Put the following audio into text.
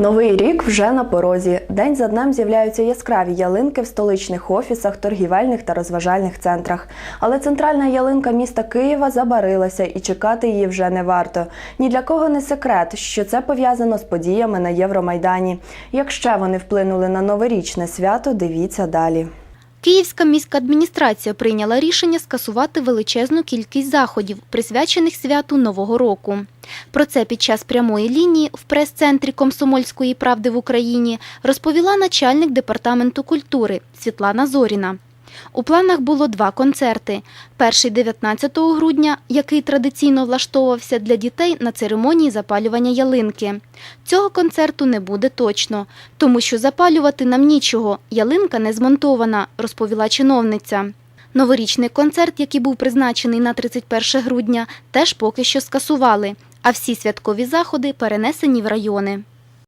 Новий рік вже на порозі. День за днем з'являються яскраві ялинки в столичних офісах, торгівельних та розважальних центрах. Але центральна ялинка міста Києва забарилася і чекати її вже не варто. Ні для кого не секрет, що це пов'язано з подіями на Євромайдані. Як ще вони вплинули на новорічне свято, дивіться далі. Київська міська адміністрація прийняла рішення скасувати величезну кількість заходів, присвячених святу Нового року. Про це під час прямої лінії в прес-центрі Комсомольської правди в Україні розповіла начальник департаменту культури Світлана Зоріна. У планах було два концерти. Перший 19 грудня, який традиційно влаштовувався для дітей на церемонії запалювання ялинки. Цього концерту не буде точно, тому що запалювати нам нічого, ялинка не змонтована, розповіла чиновниця. Новорічний концерт, який був призначений на 31 грудня, теж поки що скасували, а всі святкові заходи перенесені в райони.